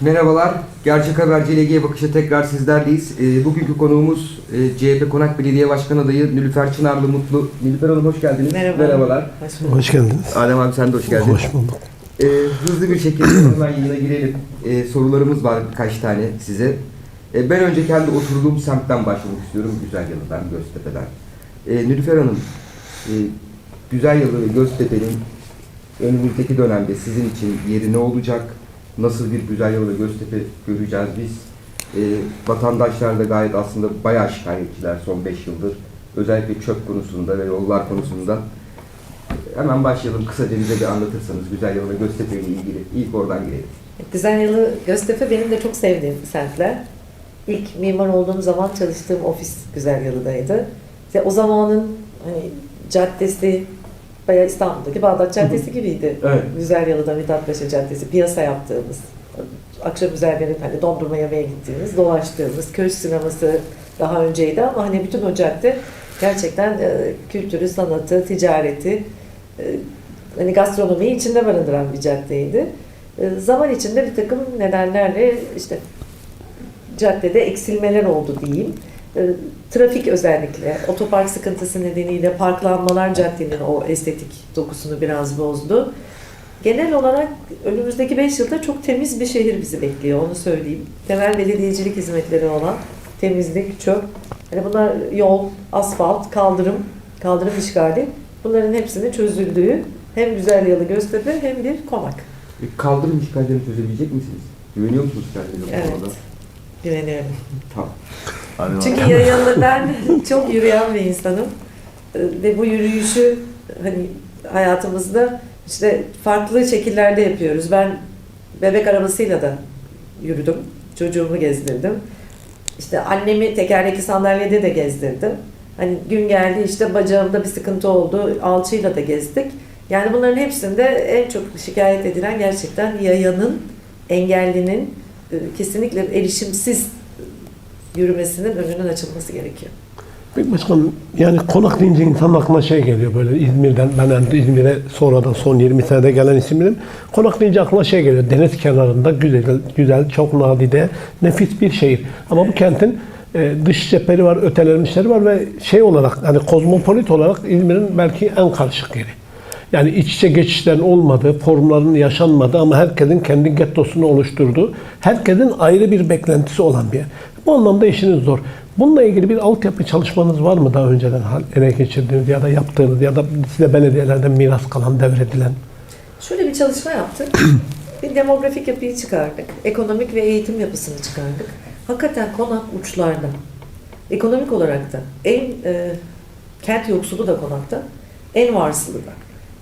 Merhabalar, Gerçek Haberci LG Bakış'a tekrar sizlerleyiz. E, bugünkü konuğumuz e, CHP Konak Belediye Başkan Adayı Nilüfer Çınarlı Mutlu. Nilüfer Hanım hoş geldiniz. Merhaba. Merhabalar. Hoş bulduk. Hoş geldiniz. Adem abi sen de hoş geldin. Hoş bulduk. E, hızlı bir şekilde hemen yayına girelim. E, sorularımız var birkaç tane size. E, ben önce kendi oturduğum semtten başlamak istiyorum. Güzel Yalı'dan, Göztepe'den. E, Nilüfer Hanım, e, Güzel Yalı ve Göztepe'nin önümüzdeki dönemde sizin için yeri ne olacak? Nasıl bir Güzel ve Göztepe göreceğiz biz? E, vatandaşlar da gayet aslında bayağı şikayetçiler son 5 yıldır. Özellikle çöp konusunda ve yollar konusunda. Hemen başlayalım. Kısaca bize bir anlatırsanız Güzel ve Göztepe ile ilgili. İlk oradan girelim. Güzel Yalı Göztepe benim de çok sevdiğim semtler. İlk mimar olduğum zaman çalıştığım ofis Güzel Yalı'daydı. İşte o zamanın hani caddesi bayağı İstanbul'daki Bağdat Caddesi gibiydi. Evet. Güzel Yalı'da Mithat Paşa Caddesi, piyasa yaptığımız, akşam üzerleri hani dondurma yemeye gittiğimiz, dolaştığımız, köy sineması daha önceydi ama hani bütün o cadde gerçekten e, kültürü, sanatı, ticareti, e, hani gastronomiyi içinde barındıran bir caddeydi. E, zaman içinde bir takım nedenlerle işte caddede eksilmeler oldu diyeyim. E, trafik özellikle, otopark sıkıntısı nedeniyle parklanmalar caddenin o estetik dokusunu biraz bozdu. Genel olarak önümüzdeki 5 yılda çok temiz bir şehir bizi bekliyor, onu söyleyeyim. Temel belediyecilik hizmetleri olan temizlik, çöp, hani bunlar yol, asfalt, kaldırım, kaldırım işgali. Bunların hepsinin çözüldüğü hem Güzel Yalı Göztepe hem bir konak. E, kaldırım işgallerini çözebilecek misiniz? Güveniyor musunuz kendinize bu Evet. konuda? Güveniyorum. Tamam. Hadi Çünkü yayalı ben çok yürüyen bir insanım. Ee, Ve bu yürüyüşü hani hayatımızda işte farklı şekillerde yapıyoruz. Ben bebek arabasıyla da yürüdüm. Çocuğumu gezdirdim. İşte annemi tekerlekli sandalyede de gezdirdim. Hani gün geldi işte bacağımda bir sıkıntı oldu. Alçıyla da gezdik. Yani bunların hepsinde en çok şikayet edilen gerçekten yayanın, engellinin e, kesinlikle erişimsiz yürümesinin önünün açılması gerekiyor. Peki başkanım yani konak deyince insanın aklına şey geliyor böyle İzmir'den ben İzmir'e sonradan son 20 senede gelen isimlerim. Konak deyince aklına şey geliyor. Deniz kenarında güzel, güzel çok nadide, nefis bir şehir. Ama bu kentin e, dış cepheri var, ötelenmişleri var ve şey olarak hani kozmopolit olarak İzmir'in belki en karışık yeri. Yani iç içe geçişlerin olmadığı, formların yaşanmadığı ama herkesin kendi gettosunu oluşturduğu, herkesin ayrı bir beklentisi olan bir yer. Bu anlamda işiniz zor. Bununla ilgili bir altyapı çalışmanız var mı daha önceden ele geçirdiğiniz ya da yaptığınız ya da size belediyelerden miras kalan, devredilen? Şöyle bir çalışma yaptık. bir demografik yapıyı çıkardık. Ekonomik ve eğitim yapısını çıkardık. Hakikaten konak uçlarda. Ekonomik olarak da en e, kent yoksulu da konakta, en varsılı da.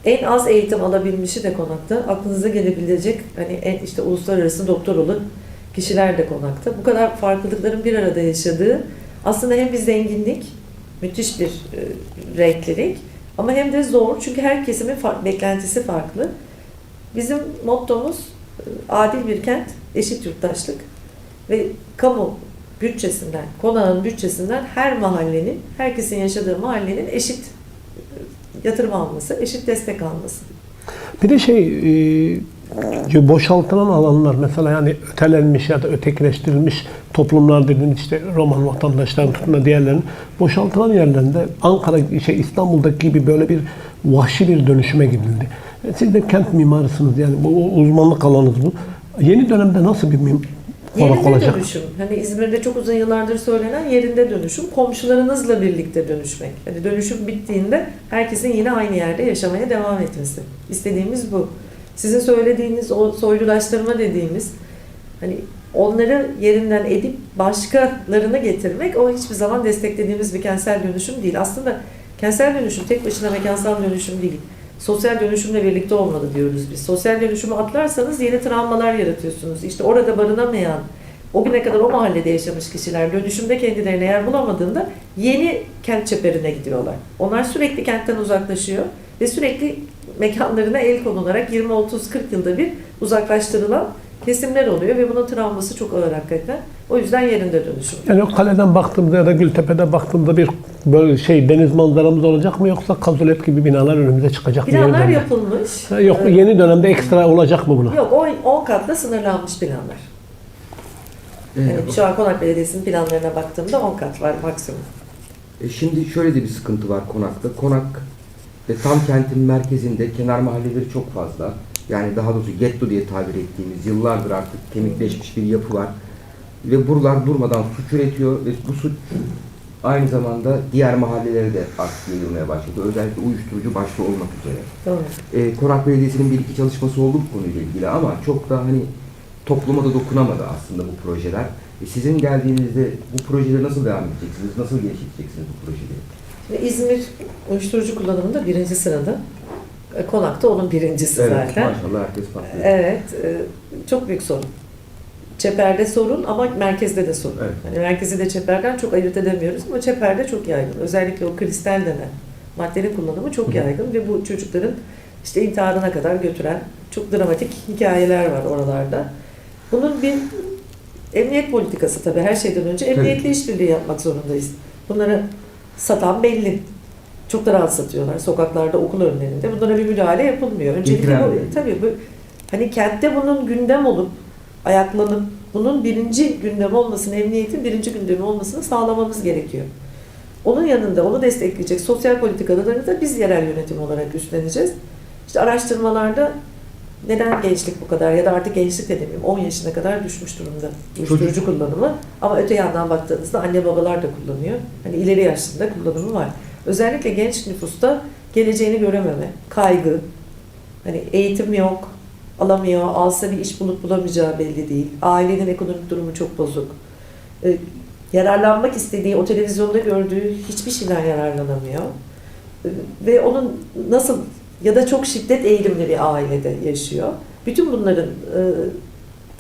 En az eğitim alabilmişi de konakta. Aklınıza gelebilecek hani en işte uluslararası doktor olan kişiler de konakta. Bu kadar farklılıkların bir arada yaşadığı aslında hem bir zenginlik, müthiş bir e, renklilik ama hem de zor çünkü her kesimin far- beklentisi farklı. Bizim mottomuz e, adil bir kent, eşit yurttaşlık ve kamu bütçesinden, konağın bütçesinden her mahallenin, herkesin yaşadığı mahallenin eşit yatırım alması, eşit destek alması. Bir de şey e, boşaltılan alanlar mesela yani ötelenmiş ya da ötekileştirilmiş toplumlar dediğiniz işte Roman vatandaşların tutun da diğerlerinin boşaltılan yerlerinde Ankara şey İstanbul'daki gibi böyle bir vahşi bir dönüşüme gidildi. E, Siz de kent mimarısınız yani bu uzmanlık alanınız bu. Yeni dönemde nasıl bir Yerinde olacak? dönüşüm. Hani İzmir'de çok uzun yıllardır söylenen yerinde dönüşüm. Komşularınızla birlikte dönüşmek. Hani dönüşüm bittiğinde herkesin yine aynı yerde yaşamaya devam etmesi. İstediğimiz bu. Sizin söylediğiniz o soylulaştırma dediğimiz hani onları yerinden edip başkalarına getirmek o hiçbir zaman desteklediğimiz bir kentsel dönüşüm değil. Aslında kentsel dönüşüm tek başına mekansal dönüşüm değil. Sosyal dönüşümle birlikte olmalı diyoruz biz. Sosyal dönüşümü atlarsanız yeni travmalar yaratıyorsunuz. İşte orada barınamayan, o güne kadar o mahallede yaşamış kişiler dönüşümde kendilerine yer bulamadığında yeni kent çeperine gidiyorlar. Onlar sürekli kentten uzaklaşıyor ve sürekli mekanlarına el konularak 20, 30, 40 yılda bir uzaklaştırılan kesimler oluyor ve bunun travması çok ağır hakikaten. O yüzden yerinde dönüşüm. Yani o kaleden baktığımda ya da Gültepe'de baktığımda bir böyle şey deniz manzaramız olacak mı yoksa kazulet gibi binalar önümüze çıkacak mı? Binalar yapılmış. Ha, Yok mu Ee, yeni dönemde ekstra olacak mı buna? Yok 10 katla sınırlanmış binalar. Evet. Hani şu an Konak Belediyesi'nin planlarına baktığımda 10 kat var maksimum. E, Şimdi şöyle de bir sıkıntı var Konak'ta. Konak e, tam kentin merkezinde kenar mahalleleri çok fazla. Yani daha doğrusu getto diye tabir ettiğimiz yıllardır artık kemikleşmiş bir yapı var. Ve buralar durmadan suç üretiyor ve bu suç aynı zamanda diğer mahallelere de artık yayılmaya başladı. Özellikle uyuşturucu başta olmak üzere. Doğru. E, Konak Belediyesi'nin bir iki çalışması oldu bu konuyla ilgili ama çok da hani topluma da dokunamadı aslında bu projeler. E, sizin geldiğinizde bu projeleri nasıl devam edeceksiniz? Nasıl geliştireceksiniz bu projeleri? Ve İzmir uyuşturucu kullanımında birinci sırada. E, Konak'ta onun birincisi Evet, zaten. maşallah herkes patlıyor. Evet, e, çok büyük sorun. Çeper'de sorun ama merkezde de sorun. Evet. Hani merkezi de çeperden çok ayırt edemiyoruz ama çeperde çok yaygın. Özellikle o kristal denen maddenin kullanımı çok hı. yaygın ve bu çocukların işte intiharına kadar götüren çok dramatik hikayeler var oralarda. Bunun bir emniyet politikası tabii her şeyden önce emniyetle işbirliği yapmak zorundayız. Bunları satan belli. Çok da rahat satıyorlar sokaklarda, okul önlerinde. Bunlara bir müdahale yapılmıyor. Öncelikle bu, tabii bu, hani kentte bunun gündem olup ayaklanıp bunun birinci gündem olmasını, emniyetin birinci gündemi olmasını sağlamamız gerekiyor. Onun yanında onu destekleyecek sosyal politikaları da biz yerel yönetim olarak üstleneceğiz. İşte araştırmalarda neden gençlik bu kadar ya da artık gençlik de demeyeyim 10 yaşına kadar düşmüş durumda uyuşturucu kullanımı. Ama öte yandan baktığınızda anne babalar da kullanıyor. Hani ileri yaşında kullanımı var. Özellikle genç nüfusta geleceğini görememe, kaygı, hani eğitim yok, alamıyor, alsa bir iş bulup bulamayacağı belli değil. Ailenin ekonomik durumu çok bozuk. Ee, yararlanmak istediği, o televizyonda gördüğü hiçbir şeyden yararlanamıyor. Ee, ve onun nasıl ya da çok şiddet eğilimli bir ailede yaşıyor. Bütün bunların e,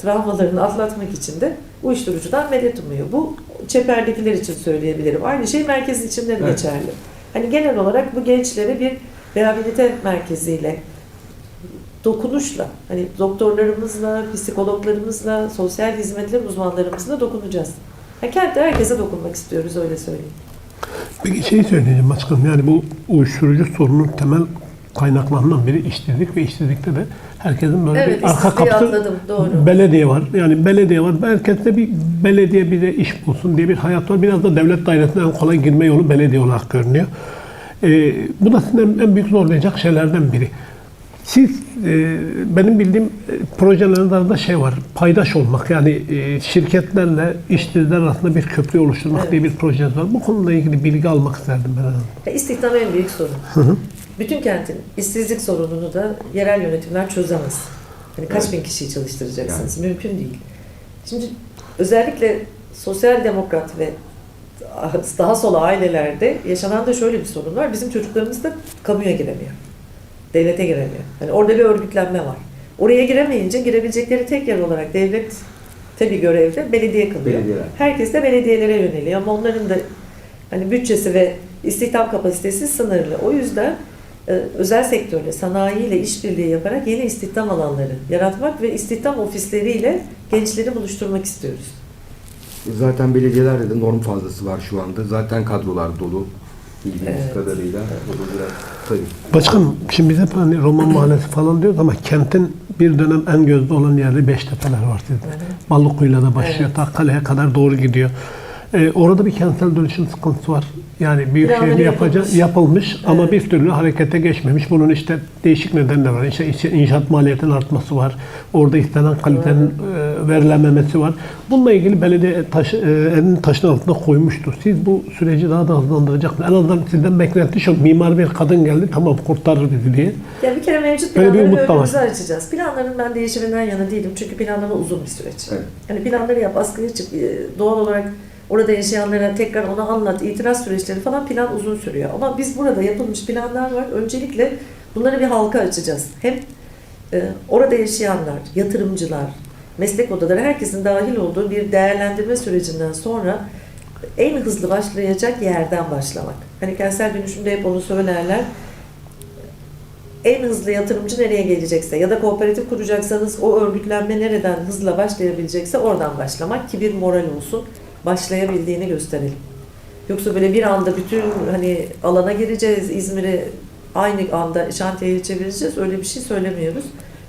travmalarını atlatmak için de uyuşturucudan medet umuyor. Bu çeperdekiler için söyleyebilirim. Aynı şey merkez için de Evet. geçerli. Hani genel olarak bu gençlere bir rehabilite merkeziyle dokunuşla, hani doktorlarımızla, psikologlarımızla, sosyal hizmetler uzmanlarımızla dokunacağız. Ha, kentte herkese dokunmak istiyoruz öyle söyleyeyim. Peki şey söyleyeceğim başkanım yani bu uyuşturucu sorunun temel kaynaklarından biri işsizlik ve işsizlikte de herkesin böyle Evet, bir arka kapısı atladım, doğru. belediye var. Yani belediye var. Herkeste bir belediye bize iş bulsun diye bir hayat var. Biraz da devlet dairesine en kolay girme yolu belediye olarak görünüyor. Ee, bu da sizin en büyük zorlayacak şeylerden biri. Siz, e, benim bildiğim e, arasında şey var, paydaş olmak. Yani e, şirketlerle işsizler arasında bir köprü oluşturmak Evet. diye bir projeniz var. Bu konuyla ilgili bilgi almak isterdim ben. İstihdam en büyük sorun. Bütün kentin işsizlik sorununu da yerel yönetimler çözemez. Hani kaç Evet. bin kişiyi çalıştıracaksınız? Mümkün değil. Şimdi özellikle sosyal demokrat ve daha sol ailelerde yaşanan da şöyle bir sorun var. Bizim çocuklarımız da kamuya giremiyor. Devlete giremiyor. Hani orada bir örgütlenme var. Oraya giremeyince girebilecekleri tek yer olarak devlet tabi görevde belediye kalıyor. Belediyeler. Herkes de belediyelere yöneliyor ama onların da hani bütçesi ve istihdam kapasitesi sınırlı. O yüzden e, özel sektörle, sanayiyle işbirliği yaparak yeni istihdam alanları yaratmak ve istihdam ofisleriyle gençleri buluşturmak istiyoruz. Zaten belediyelerde de norm fazlası var şu anda. Zaten kadrolar dolu bildiğimiz Evet. kadarıyla. O da biraz tabii. Başkanım şimdi biz hep hani Roman Mahallesi falan diyoruz ama kentin bir dönem en gözde olan yerde Beştepeler var sizde. Balıkuyla da başlıyor. Evet. Ta kaleye kadar doğru gidiyor. Ee, orada bir kentsel dönüşüm sıkıntısı var. Yani büyük Planları şehir yapacak yapılmış. yapılmış ama Evet. bir türlü harekete geçmemiş. Bunun işte değişik nedenler var. İşte işte inşaat maliyetinin artması var. Orada istenen kalitenin e, verilememesi var. Bununla ilgili belediye taş, e, elini taşın altına koymuştur. Siz bu süreci daha da hızlandıracak mı? En azından sizden beklenti şu. Mimar bir kadın geldi tamam kurtarır bizi diye. Ya bir kere mevcut bir planları var. önümüze açacağız. Planların ben değişiminden yana değilim. Çünkü planlama uzun bir süreç. Evet. Hani planları yap, askıya çık. e, Doğal olarak orada yaşayanlara tekrar onu anlat. itiraz süreçleri falan plan uzun sürüyor. Ama biz burada yapılmış planlar var. Öncelikle bunları bir halka açacağız. Hem e, orada yaşayanlar, yatırımcılar, meslek odaları herkesin dahil olduğu bir değerlendirme sürecinden sonra en hızlı başlayacak yerden başlamak. Hani kentsel dönüşümde hep onu söylerler en hızlı yatırımcı nereye gelecekse ya da kooperatif kuracaksanız o örgütlenme nereden hızla başlayabilecekse oradan başlamak ki bir moral olsun başlayabildiğini gösterelim. Yoksa böyle bir anda bütün hani alana gireceğiz, İzmir'i aynı anda şantiyeye çevireceğiz öyle bir şey söylemiyoruz.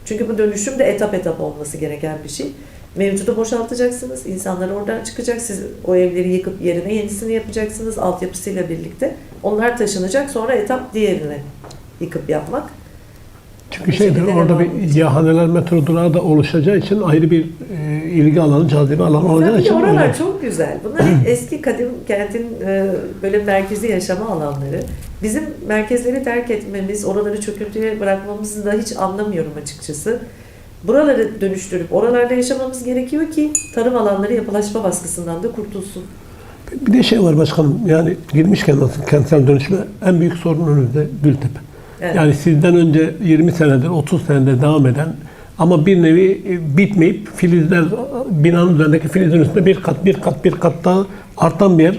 Çünkü bu dönüşüm de etap etap olması gereken bir şey. Mevcudu boşaltacaksınız. İnsanlar oradan çıkacak. Siz o evleri yıkıp yerine yenisini yapacaksınız altyapısıyla birlikte. Onlar taşınacak. Sonra etap diğerini yıkıp yapmak. Çünkü Bir şeydir, şekilde orada bir yahaneler, metro durağı da oluşacağı için ayrı bir e, ilgi alanı, cazibe alanı olacağı için oralar öyle. çok güzel. Bunlar hep eski kadim kentin e, böyle merkezi yaşama alanları. Bizim merkezleri terk etmemiz, oraları çöküntüye bırakmamızı da hiç anlamıyorum açıkçası. Buraları dönüştürüp oralarda yaşamamız gerekiyor ki tarım alanları yapılaşma baskısından da kurtulsun. Bir de şey var başkanım, yani girmişken nasıl kentsel dönüşme en büyük sorun önümüzde Gültepe. Evet. Yani sizden önce 20 senedir, 30 senedir devam eden ama bir nevi e, bitmeyip filizler, binanın üzerindeki filizin üstünde bir kat, bir kat, bir kat daha artan bir yer.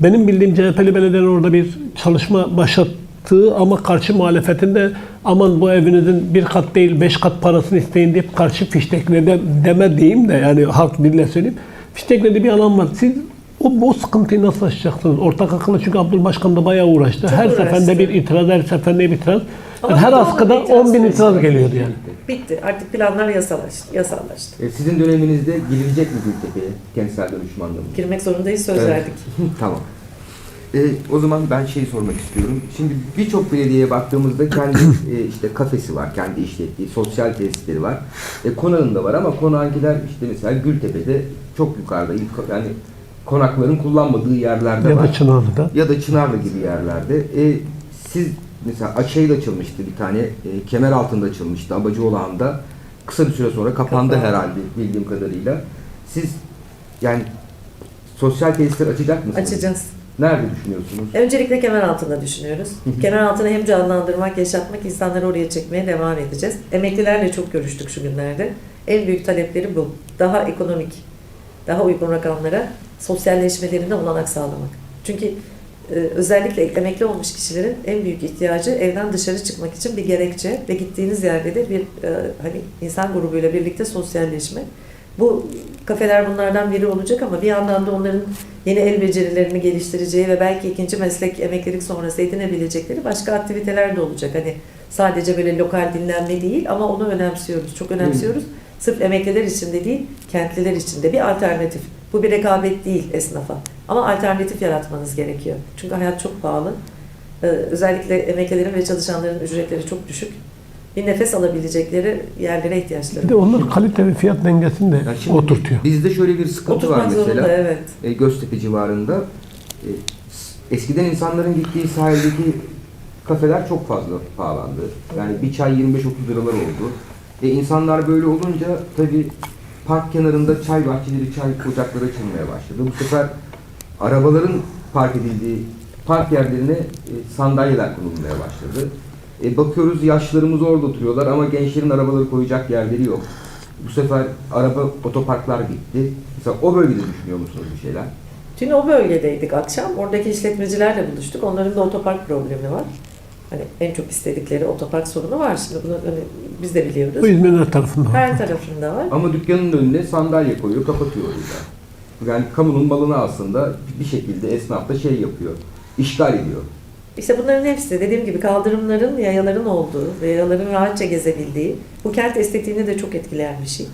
Benim bildiğim CHP'li belediyenin orada bir çalışma başlattığı ama karşı muhalefetinde aman bu evinizin bir kat değil beş kat parasını isteyin deyip karşı fiştekledi deme diyeyim de yani halk dille söyleyeyim. Fişteklediği bir alan var. Siz o, o sıkıntıyı nasıl aşacaksınız? Ortak akıllı çünkü Abdülbaşkan da bayağı uğraştı. Çok her uğraştı. seferinde bir itiraz, her seferinde bir itiraz. Ama Yani her askıda onun itiraz 10 bin itiraz geliyordu yani. Bitti. Artık planlar yasalaştı. yasallaştı. E, sizin döneminizde girilecek mi Gültepe'ye kentsel dönüşüm anlamında? Girmek zorundayız söz Evet. verdik. tamam. E, o zaman ben şey sormak istiyorum. Şimdi birçok belediyeye baktığımızda kendi e, işte kafesi var, kendi işlettiği, sosyal tesisleri var. E, konağında var ama konağınkiler işte mesela Gültepe'de çok yukarıda, yani konakların kullanmadığı yerlerde Ya var. da Çınarlı'da. ya da Çınarlı gibi yerlerde. E, siz mesela Açay'da açılmıştı bir tane, e, kemer altında açılmıştı Abacıoğlu'nda. Kısa bir süre sonra kapandı Kapandı. herhalde bildiğim kadarıyla. Siz yani sosyal tesisler açacak mısınız? Açacağız. Nerede düşünüyorsunuz? Öncelikle kemer altında düşünüyoruz. kemer altını hem canlandırmak, yaşatmak, insanları oraya çekmeye devam edeceğiz. Emeklilerle çok görüştük şu günlerde. En büyük talepleri bu. Daha ekonomik, daha uygun rakamlara sosyalleşmelerine olanak sağlamak. Çünkü e, özellikle emekli olmuş kişilerin en büyük ihtiyacı evden dışarı çıkmak için bir gerekçe ve gittiğiniz yerde de bir e, hani insan grubuyla birlikte sosyalleşme. Bu kafeler bunlardan biri olacak ama bir yandan da onların yeni el becerilerini geliştireceği ve belki ikinci meslek emeklilik sonrası edinebilecekleri başka aktiviteler de olacak. Hani sadece böyle lokal dinlenme değil ama onu önemsiyoruz. Çok önemsiyoruz. Sırf emekliler için de değil, kentliler için de bir alternatif. Bu bir rekabet değil esnafa. Ama alternatif yaratmanız gerekiyor. Çünkü hayat çok pahalı. Ee, özellikle emeklilerin ve çalışanların ücretleri çok düşük. Bir nefes alabilecekleri yerlere ihtiyaçları Bir de var. onlar kalite ve fiyat dengesini de şimdi oturtuyor. Bizde şöyle bir sıkıntı var Oturtmak mesela. zorunda evet. e, Göztepe civarında. E, s- eskiden insanların gittiği sahildeki kafeler çok fazla pahalandı. Yani bir çay 25-30 liralar oldu. E, insanlar böyle olunca tabii park kenarında çay bahçeleri, çay ocakları açılmaya başladı. Bu sefer arabaların park edildiği park yerlerine e, sandalyeler konulmaya başladı. E, bakıyoruz yaşlılarımız orada oturuyorlar ama gençlerin arabaları koyacak yerleri yok. Bu sefer araba otoparklar gitti. Mesela o bölgede düşünüyor musunuz bir şeyler? Dün o bölgedeydik akşam. Oradaki işletmecilerle buluştuk. Onların da otopark problemi var. Hani en çok istedikleri otopark sorunu var. Şimdi bunu hani biz de Bu biliyoruz. İzmir'in her tarafında. var. Her tarafında var. Ama dükkanın önüne sandalye koyuyor, kapatıyor orada. Yani kamunun malını aslında bir şekilde esnaf da şey yapıyor, işgal ediyor. İşte bunların hepsi dediğim gibi kaldırımların, yayaların olduğu ve yayaların rahatça gezebildiği, bu kent estetiğini de çok etkileyen bir şey.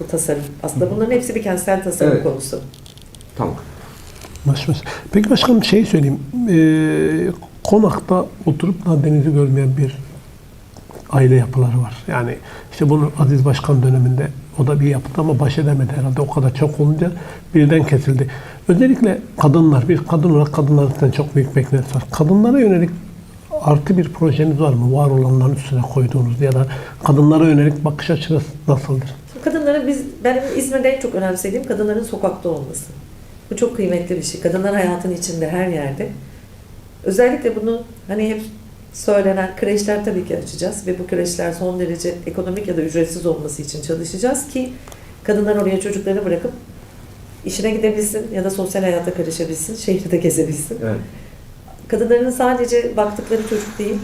Bu tasarım. Aslında bunların hepsi bir kentsel tasarım Evet. konusu. Tamam. Baş baş. Peki başkanım şey söyleyeyim. Ee, konakta oturup da denizi görmeyen bir aile yapıları var. Yani işte bunu Aziz Başkan döneminde o da bir yaptı ama baş edemedi herhalde. O kadar çok olunca birden kesildi. Özellikle kadınlar, bir kadın olarak kadınlardan çok büyük beklenti var. Kadınlara yönelik artı bir projeniz var mı? Var olanların üstüne koyduğunuz ya da kadınlara yönelik bakış açınız nasıldır? Şimdi kadınların biz, benim İzmir'de en çok önemsediğim kadınların sokakta olması. Bu çok kıymetli bir şey. Kadınlar hayatın içinde her yerde. Özellikle bunu hani hep söylenen kreşler tabii ki açacağız ve bu kreşler son derece ekonomik ya da ücretsiz olması için çalışacağız ki kadınlar oraya çocuklarını bırakıp işine gidebilsin ya da sosyal hayata karışabilsin, şehri de gezebilsin. Evet. Kadınların sadece baktıkları çocuk değil,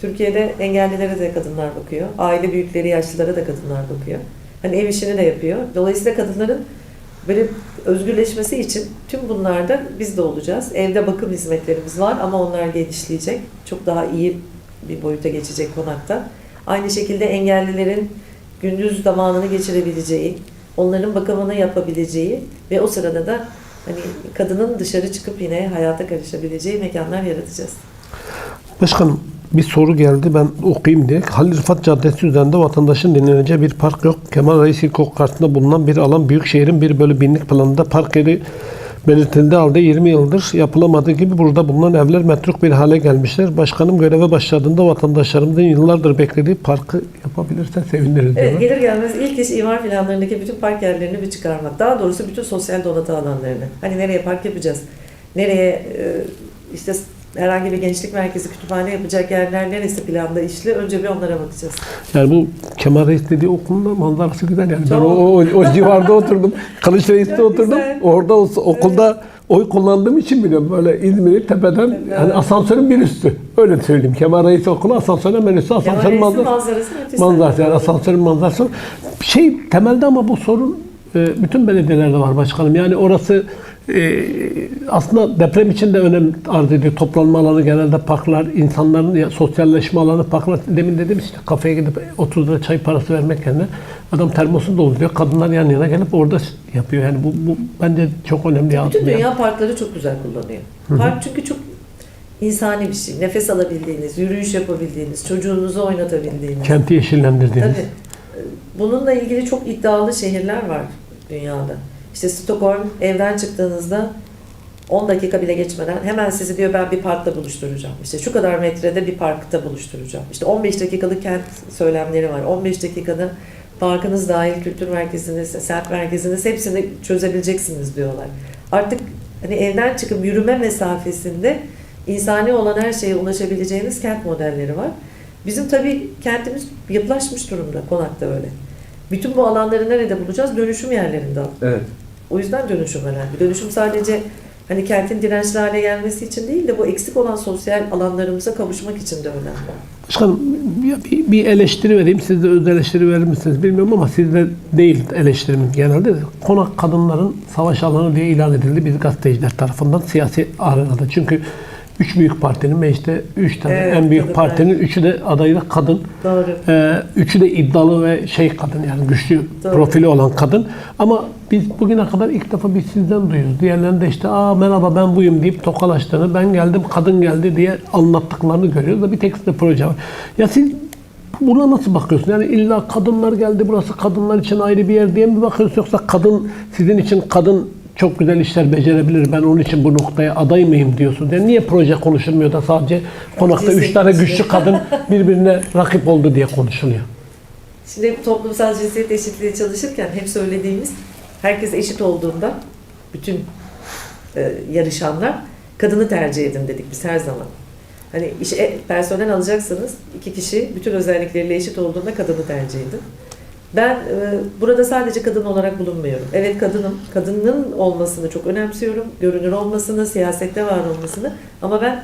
Türkiye'de engellilere de kadınlar bakıyor. Aile büyükleri, yaşlılara da kadınlar bakıyor. Hani ev işini de yapıyor. Dolayısıyla kadınların böyle özgürleşmesi için tüm bunlarda biz de olacağız. Evde bakım hizmetlerimiz var ama onlar genişleyecek. Çok daha iyi bir boyuta geçecek konakta. Aynı şekilde engellilerin gündüz zamanını geçirebileceği, onların bakımını yapabileceği ve o sırada da hani kadının dışarı çıkıp yine hayata karışabileceği mekanlar yaratacağız. Başkanım bir soru geldi ben okuyayım diye. Halil Rıfat Caddesi üzerinde vatandaşın dinleneceği bir park yok. Kemal Reis İlkokulu karşısında bulunan bir alan Büyükşehir'in bir bölü binlik planında park yeri belirtildi halde 20 yıldır yapılamadığı gibi burada bulunan evler metruk bir hale gelmişler. Başkanım göreve başladığında vatandaşlarımızın yıllardır beklediği parkı yapabilirse seviniriz. Evet, gelir gelmez ilk iş imar planlarındaki bütün park yerlerini bir çıkarmak. Daha doğrusu bütün sosyal donatı alanlarını. Hani nereye park yapacağız? Nereye e, işte herhangi bir gençlik merkezi, kütüphane yapacak yerler neresi planda işli? Önce bir onlara bakacağız. Yani bu Kemal Reis dediği okulun manzarası güzel yani. Ben o, o, o civarda oturdum. Kılıç Reis'te oturdum. güzel. Orada o- okulda oy kullandığım için biliyorum. Böyle İzmir'i tepeden Evet. yani asansörün bir üstü. Öyle söyleyeyim. Kemal Reis okulu asansörün bir üstü. Asansörün manzarası. manzarası. Manzarası yani asansörün manzarası. Şey temelde ama bu sorun e, bütün belediyelerde var başkanım. Yani orası e, aslında deprem için de önem arz ediyor. Toplanma alanı genelde parklar, insanların ya, sosyalleşme alanı parklar. Demin dedim işte kafeye gidip 30 lira çay parası vermek yerine adam termosunu dolduruyor. Kadınlar yan yana gelip orada yapıyor. Yani bu, bu bence çok önemli. Bütün dünya parkları çok güzel kullanıyor. Park çünkü çok insani bir şey. Nefes alabildiğiniz, yürüyüş yapabildiğiniz, çocuğunuzu oynatabildiğiniz. Kenti yeşillendirdiğiniz. Tabii. Bununla ilgili çok iddialı şehirler var dünyada. İşte Stockholm evden çıktığınızda 10 dakika bile geçmeden hemen sizi diyor ben bir parkta buluşturacağım. İşte şu kadar metrede bir parkta buluşturacağım. İşte 15 dakikalık kent söylemleri var. 15 dakikada parkınız dahil kültür merkeziniz, semt merkeziniz hepsini çözebileceksiniz diyorlar. Artık hani evden çıkıp yürüme mesafesinde insani olan her şeye ulaşabileceğiniz kent modelleri var. Bizim tabii kentimiz yapılaşmış durumda. Konakta öyle. Bütün bu alanları nerede bulacağız? Dönüşüm yerlerinde. Evet. O yüzden dönüşüm önemli. Dönüşüm sadece hani kentin dirençli hale gelmesi için değil de bu eksik olan sosyal alanlarımıza kavuşmak için de önemli. Başkanım bir, bir- eleştiri vereyim. Siz de öz eleştiri verir misiniz bilmiyorum ama sizde değil eleştirimin genelde. de. Konak kadınların savaş alanı diye ilan edildi biz gazeteciler tarafından siyasi arenada. Çünkü üç büyük partinin mecliste üç tane Evet, en büyük partinin üçü de adayı da kadın. Doğru. Ee, üçü de iddialı ve şey kadın yani güçlü Doğru. profili olan kadın. Ama biz bugüne kadar ilk defa biz sizden duyuyoruz. Diğerlerinde işte aa merhaba ben buyum deyip tokalaştığını, ben geldim kadın geldi diye anlattıklarını görüyoruz da bir tek sizde proje var. Ya siz buna nasıl bakıyorsunuz? Yani illa kadınlar geldi burası kadınlar için ayrı bir yer diye mi bakıyorsunuz yoksa kadın sizin için kadın çok güzel işler becerebilir. Ben onun için bu noktaya aday mıyım diyorsunuz. Yani niye proje konuşulmuyor da sadece konakta üç tane güçlü kadın birbirine rakip oldu diye konuşuluyor. Şimdi toplumsal cinsiyet eşitliği çalışırken hep söylediğimiz herkes eşit olduğunda bütün e, yarışanlar kadını tercih edin dedik biz her zaman. Hani iş, e, personel alacaksanız iki kişi bütün özellikleriyle eşit olduğunda kadını tercih edin. Ben e, burada sadece kadın olarak bulunmuyorum. Evet kadınım. Kadının olmasını çok önemsiyorum. Görünür olmasını, siyasette var olmasını. Ama ben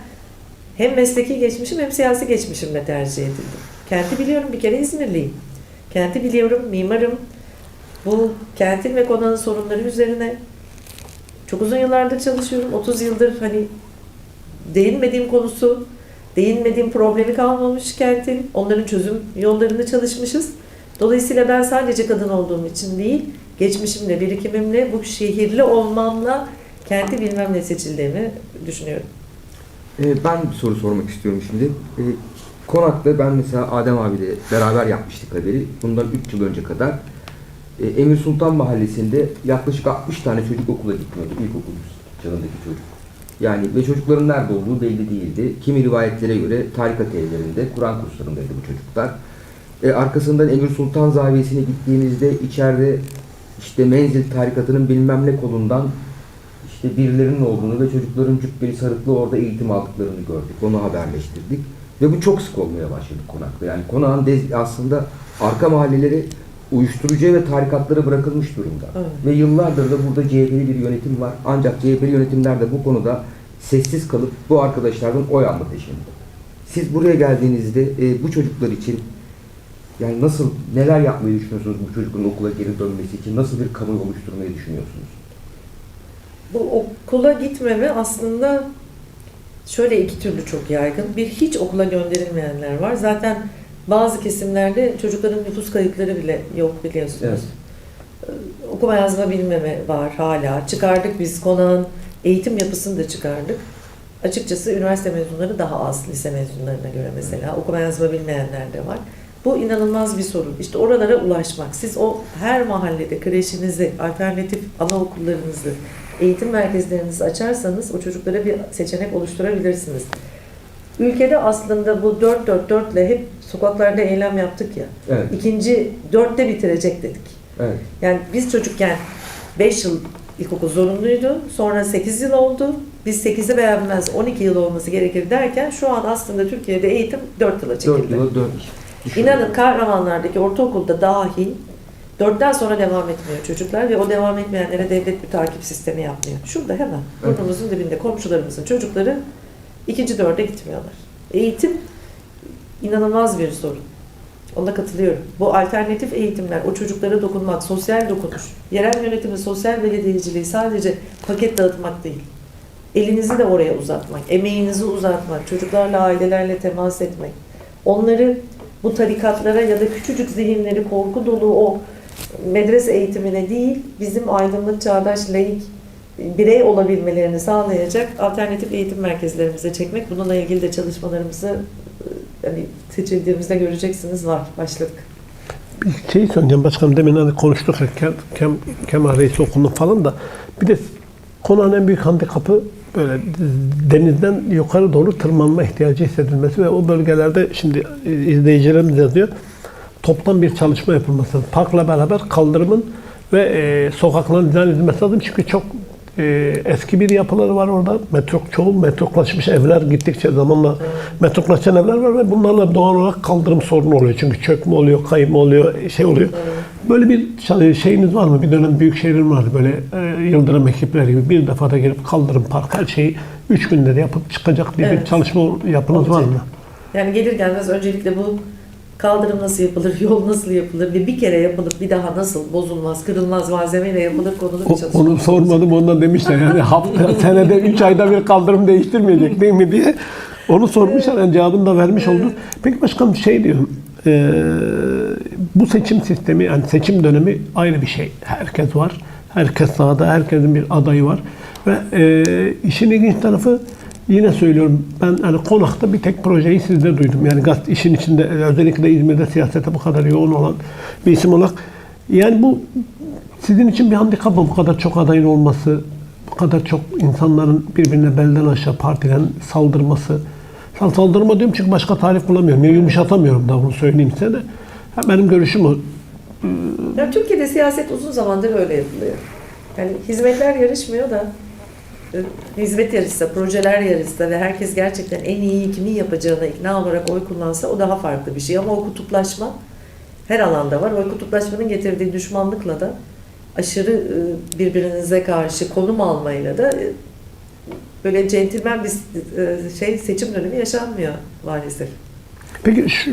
hem mesleki geçmişim hem siyasi geçmişimle tercih edildim. Kenti biliyorum. Bir kere İzmirliyim. Kenti biliyorum. Mimarım. Bu kentin ve konağın sorunları üzerine çok uzun yıllardır çalışıyorum. 30 yıldır hani değinmediğim konusu, değinmediğim problemi kalmamış kentin. Onların çözüm yollarını çalışmışız. Dolayısıyla ben sadece kadın olduğum için değil, geçmişimle, birikimimle, bu şehirli olmamla kenti bilmemle seçildiğimi düşünüyorum. Ee, ben bir soru sormak istiyorum şimdi. Ee, Konak'ta ben mesela Adem abiyle beraber yapmıştık haberi. Bundan 3 yıl önce kadar. Ee, Emir Sultan Mahallesi'nde yaklaşık 60 tane çocuk okula gitmiyordu. İlkokul çağındaki çocuk. Yani ve çocukların nerede olduğu belli değildi. Kimi rivayetlere göre tarikat evlerinde, Kur'an kurslarındaydı bu çocuklar. Ee, arkasından Emir Sultan Zaviyesi'ne gittiğimizde içeride işte Menzil tarikatının bilmem ne kolundan işte birilerinin olduğunu ve çocukların cübbeli sarıklı orada eğitim aldıklarını gördük. Onu haberleştirdik. Ve bu çok sık olmaya başladı konakta. Yani konağın aslında arka mahalleleri uyuşturucuya ve tarikatlara bırakılmış durumda. Evet. Ve yıllardır da burada CHP'li bir yönetim var. Ancak CHP'li yönetimler de bu konuda sessiz kalıp bu arkadaşlardan oy alma peşinde. Siz buraya geldiğinizde e, bu çocuklar için yani nasıl, neler yapmayı düşünüyorsunuz bu çocukların okula geri dönmesi için? Nasıl bir kamuoyu oluşturmayı düşünüyorsunuz? Bu okula gitmeme aslında şöyle iki türlü çok yaygın. Bir hiç okula gönderilmeyenler var. Zaten bazı kesimlerde çocukların nüfus kayıtları bile yok biliyorsunuz. Evet. Okuma yazma bilmeme var hala. Çıkardık biz konağın eğitim yapısını da çıkardık. Açıkçası üniversite mezunları daha az lise mezunlarına göre mesela. Okuma yazma bilmeyenler de var. Bu inanılmaz bir sorun. İşte oralara ulaşmak. Siz o her mahallede kreşinizi, alternatif anaokullarınızı, eğitim merkezlerinizi açarsanız o çocuklara bir seçenek oluşturabilirsiniz. Ülkede aslında bu 4-4-4 ile hep sokaklarda eylem yaptık ya. Evet, İkinci dörtte bitirecek dedik. evet. Yani biz çocukken 5 yıl ilkokul zorunluydu. Sonra 8 yıl oldu. Biz 8'i beğenmez 12 yıl olması gerekir derken şu an aslında Türkiye'de eğitim 4 yıla 4 çekildi. yıla 4. İnanın Kahramanlardaki ortaokulda dahi 4'ten sonra devam etmiyor çocuklar ve o devam etmeyenlere devlet bir takip sistemi yapmıyor. Şurada hemen Evet. burnumuzun dibinde komşularımızın çocukları ikinci dörde gitmiyorlar. Eğitim inanılmaz bir sorun. Ona katılıyorum. Bu alternatif eğitimler, o çocuklara dokunmak, sosyal dokunuş, yerel yönetimi, sosyal belediyeciliği sadece paket dağıtmak değil. Elinizi de oraya uzatmak, emeğinizi uzatmak, çocuklarla, ailelerle temas etmek. Onları bu tarikatlara ya da küçücük zihinleri korku dolu o medrese eğitimine değil, bizim aydınlık, çağdaş, laik birey olabilmelerini sağlayacak alternatif eğitim merkezlerimize çekmek. Bununla ilgili de çalışmalarımızı e, yani seçildiğimizde göreceksiniz var. Başladık. Bir şey söyleyeceğim başkanım. Demin hani konuştuk Kem, Kemal Reis okulunu falan da. Bir de konağın en büyük handikapı böyle denizden yukarı doğru tırmanma ihtiyacı hissedilmesi ve o bölgelerde şimdi izleyicilerimiz yazıyor. Toplam bir çalışma yapılması. Parkla beraber kaldırımın ve e, sokakların dizayn edilmesi lazım. Çünkü çok e, eski bir yapıları var orada. Metro, çoğu metroklaşmış evler gittikçe zamanla metroklaşan evler var ve bunlarla doğal olarak kaldırım sorunu oluyor. Çünkü çökme oluyor, kayma oluyor, şey oluyor. Böyle bir şey- şeyiniz var mı? Bir dönem büyük şehrin vardı böyle e, yıldırım ekipleri gibi bir defada gelip kaldırım park her şeyi üç günde de yapıp çıkacak diye bir Evet. çalışma yapınız var Olacak. mı? Yani gelir gelmez öncelikle bu kaldırım nasıl yapılır, yol nasıl yapılır ve bir kere yapılıp bir daha nasıl bozulmaz, kırılmaz malzemeyle yapılır konulu bir çalışma. onu sormadım ondan demişler yani hafta senede 3 ayda bir kaldırım değiştirmeyecek değil mi diye. Onu sormuşlar yani cevabını da vermiş oldun. Peki başkanım şey diyorum. eee, bu seçim sistemi yani seçim dönemi ayrı bir şey. Herkes var. Herkes sahada. Herkesin bir adayı var. Ve eee, işin ilginç tarafı yine söylüyorum ben hani konakta bir tek projeyi sizde duydum. Yani gazete işin içinde özellikle İzmir'de siyasete bu kadar yoğun olan bir isim olarak yani bu sizin için bir handikap mı bu kadar çok adayın olması, bu kadar çok insanların birbirine belden aşağı partiden saldırması? Sal- Saldırma diyorum çünkü başka tarif bulamıyorum. Ya yumuşatamıyorum da bunu söyleyeyim size de. Ha, benim görüşüm o. Ya Türkiye'de siyaset uzun zamandır öyle yapılıyor. Yani hizmetler yarışmıyor da hizmet yarışsa, projeler yarışsa ve herkes gerçekten en iyi kimin yapacağına ikna olarak oy kullansa o daha farklı bir şey. Ama o kutuplaşma her alanda var. O kutuplaşmanın getirdiği düşmanlıkla da aşırı e, birbirinize karşı konum almayla da e, böyle centilmen bir e, şey seçim dönemi yaşanmıyor maalesef. Peki şu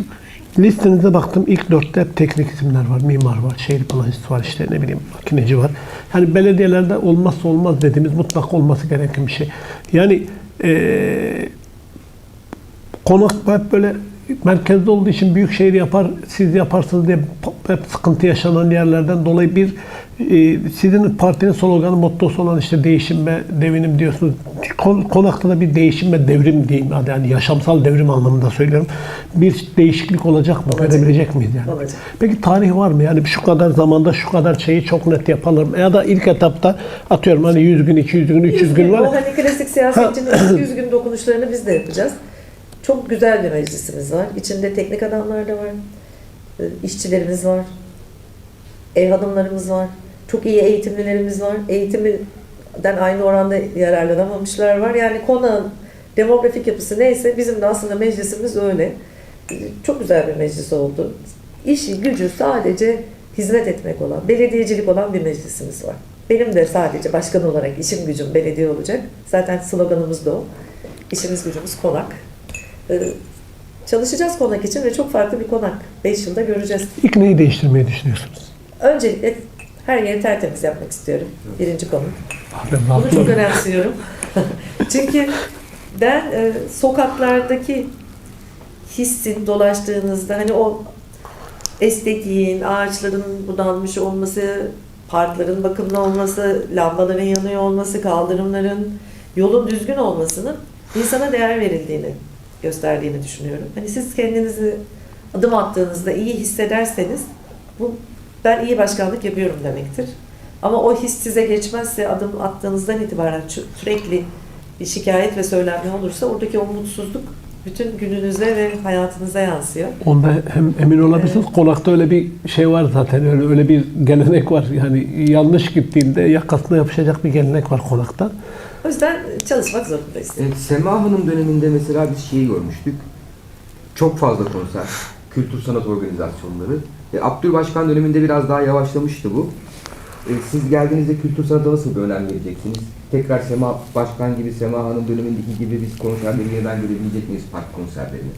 listenize baktım. ilk dörtte hep teknik isimler var. Mimar var, şehir plancısı var, işte ne bileyim makineci var. Yani belediyelerde olmazsa olmaz dediğimiz mutlak olması gereken bir şey. Yani eee konak hep böyle merkezde olduğu için büyük şehir yapar, siz yaparsınız diye hep sıkıntı yaşanan yerlerden dolayı bir sizin partinin sloganı, mottosu olan işte değişim ve devinim diyorsunuz. Kon- Konakta da bir değişim ve devrim diyeyim. Yani yaşamsal devrim anlamında söylüyorum. Bir değişiklik olacak mı? Olacak. Verebilecek miyiz yani? Olacak. Peki tarih var mı? Yani şu kadar zamanda şu kadar şeyi çok net yapalım. Ya da ilk etapta atıyorum hani 100 gün, 200 gün, 300 gün var. O hani klasik siyasetçinin 100 gün dokunuşlarını biz de yapacağız. Çok güzel bir meclisimiz var. İçinde teknik adamlar da var. e, işçilerimiz var. Ev hanımlarımız var. Çok iyi eğitimlilerimiz var. Eğitimden aynı oranda yararlanamamışlar var. Yani konağın demografik yapısı neyse bizim de aslında meclisimiz öyle. Çok güzel bir meclis oldu. İşi gücü sadece hizmet etmek olan, belediyecilik olan bir meclisimiz var. Benim de sadece başkan olarak işim gücüm belediye olacak. Zaten sloganımız da o. İşimiz gücümüz konak. Ee, Çalışacağız konak için ve çok farklı bir konak. 5 yılda göreceğiz. İlk neyi değiştirmeyi düşünüyorsunuz? Öncelikle her yeri tertemiz yapmak istiyorum. Birinci konu. Bunu çok önemsiyorum. Çünkü ben e, sokaklardaki hissin dolaştığınızda hani o estetiğin, ağaçların budanmış olması, parkların bakımlı olması, lambaların yanıyor olması, kaldırımların, yolun düzgün olmasının insana değer verildiğini gösterdiğini düşünüyorum. Hani siz kendinizi adım attığınızda iyi hissederseniz bu ben iyi başkanlık yapıyorum demektir. Ama o his size geçmezse adım attığınızdan itibaren sürekli bir şikayet ve söylenme olursa oradaki o mutsuzluk bütün gününüze ve hayatınıza yansıyor. Onda hem emin olabilirsiniz. Konakta öyle bir şey var zaten. Öyle, öyle bir gelenek var. Yani yanlış gittiğinde yakasına yapışacak bir gelenek var konakta. O yüzden çalışmak zorundayız. Evet, Sema Hanım döneminde mesela biz şeyi görmüştük. Çok fazla konser, kültür sanat organizasyonları. E, Abdülbaşkan döneminde biraz daha yavaşlamıştı bu. E, siz geldiğinizde kültür sanata nasıl bir önem vereceksiniz? Tekrar Sema Başkan gibi, Sema Hanım dönemindeki gibi biz konserleri yeniden görebilecek miyiz park konserlerini?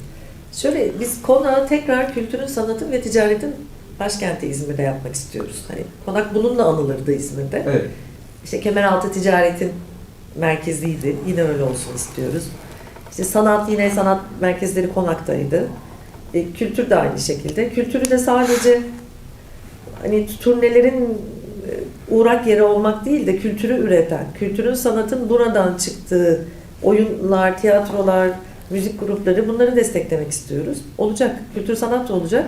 Şöyle biz konağı tekrar kültürün, sanatın ve ticaretin başkenti İzmir'de yapmak istiyoruz. Hani konak bununla anılırdı İzmir'de. Evet. İşte Kemeraltı ticaretin merkeziydi. Yine öyle olsun istiyoruz. İşte sanat yine sanat merkezleri konaktaydı. E, kültür de aynı şekilde. Kültürü de sadece hani turnelerin e, uğrak yeri olmak değil de kültürü üreten, kültürün sanatın buradan çıktığı oyunlar, tiyatrolar, müzik grupları bunları desteklemek istiyoruz. Olacak. Kültür sanat da olacak.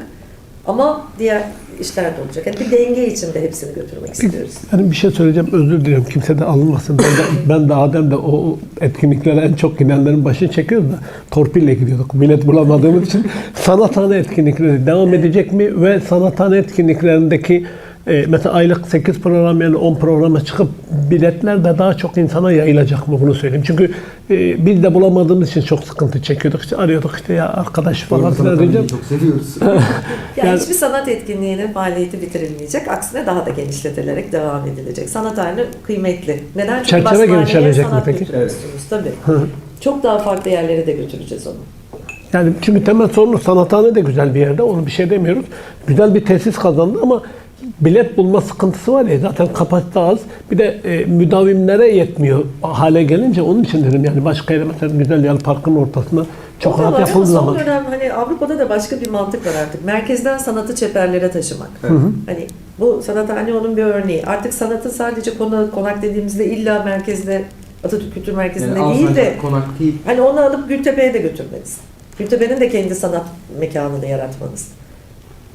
Ama diğer işler de olacak. Yani bir denge içinde hepsini götürmek istiyoruz. Yani bir şey söyleyeceğim özür diliyorum. Kimse de alınmasın. Ben de, ben de Adem de o etkinliklere en çok gidenlerin başını çekiyoruz da torpille gidiyorduk. Millet bulamadığımız için sanathane etkinlikleri devam edecek mi ve sanathane etkinliklerindeki e, mesela aylık 8 program yani 10 programa çıkıp biletler de daha çok insana yayılacak mı bunu söyleyeyim. Çünkü e, biz de bulamadığımız için çok sıkıntı çekiyorduk. İşte arıyorduk işte ya arkadaş falan filan sanat diyeceğim. çok seviyoruz. Yani, Yani- hiçbir sanat etkinliğinin faaliyeti bitirilmeyecek. Aksine daha da genişletilerek devam edilecek. Sanat haline kıymetli. Neden? Çünkü Çerçeve genişlenecek mi sanat peki? götürüyorsunuz, Tabii. Çok daha farklı yerlere de götüreceğiz onu. Yani şimdi temel sorunu sanathane de güzel bir yerde, onu bir şey demiyoruz. Güzel bir tesis kazandı ama bilet bulma sıkıntısı var ya zaten kapasite az. Bir de e, müdavimlere yetmiyor hale gelince onun için dedim yani başka yere mesela güzel yer parkın ortasına çok O rahat yapıldığı son zaman. dönem hani Avrupa'da da başka bir mantık var artık. Merkezden sanatı çeperlere taşımak. Hani bu sanathane onun bir örneği. Artık sanatın sadece konu, konak dediğimizde illa merkezde Atatürk Kültür Merkezi'nde Yani değil de konak değil. Hani onu alıp Gültepe'ye de götürmeniz. Gültepe'nin de kendi sanat mekanını yaratmanız.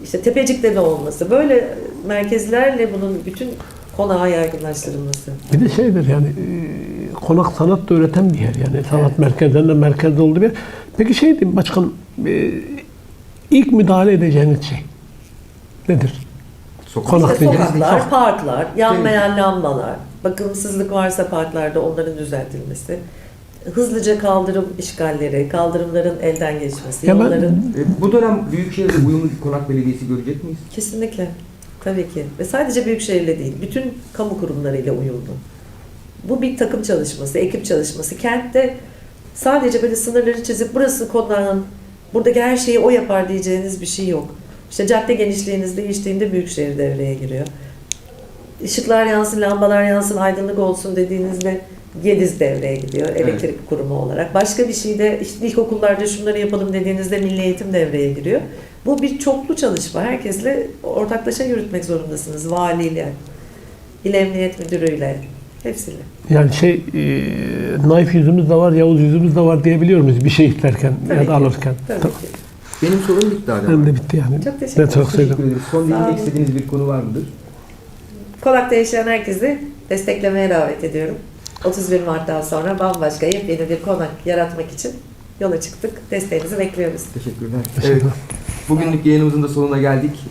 İşte Tepecik'te de olması. Böyle merkezlerle bunun bütün konağa yaygınlaştırılması. Bir de şeydir yani e, konak sanat da öğreten bir yer yani sanat Evet. merkezlerinde merkezde olduğu bir yer. Peki şey diyeyim başkan e, ilk müdahale edeceğiniz şey nedir? Sokak. Konak İşte sokaklar, Sok- parklar, yanmayan lambalar, bakımsızlık varsa parklarda onların düzeltilmesi, hızlıca kaldırım işgalleri, kaldırımların elden geçmesi, ben- yolların... E, bu dönem Büyükşehir'de uyumlu bir konak belediyesi görecek miyiz? Kesinlikle. Tabii ki. Ve sadece Büyükşehir'le değil, bütün kamu kurumlarıyla uyumlu. Bu bir takım çalışması, ekip çalışması. Kentte sadece böyle sınırları çizip burası konağın, buradaki her şeyi o yapar diyeceğiniz bir şey yok. İşte cadde genişliğiniz değiştiğinde Büyükşehir devreye giriyor. Işıklar yansın, lambalar yansın, aydınlık olsun dediğinizde Gediz devreye gidiyor elektrik kurumu olarak. Başka bir şeyde işte ilkokullarda şunları yapalım dediğinizde Milli Eğitim devreye giriyor. Bu bir çoklu çalışma. Herkesle ortaklaşa yürütmek zorundasınız. Valiyle, İl Emniyet Müdürü'yle, hepsiyle. Yani şey e, naif yüzümüz de var, Yavuz yüzümüz de var diyebiliyor muyuz bir şey isterken Tabii ya ki. da alırken? Tabii Tamam. ki. Benim sorum bitti Adem. Benim de bitti yani. Çok teşekkür Ne çok Teşekkür ederiz. Son değinmek istediğiniz bir konu var mıdır? Konakta yaşayan herkesi desteklemeye davet ediyorum. 31 Mart'tan sonra bambaşka yepyeni bir konak yaratmak için yola çıktık. Desteğinizi bekliyoruz. Teşekkürler. Teşekkürler. Evet. Bugünlük yayınımızın da sonuna geldik.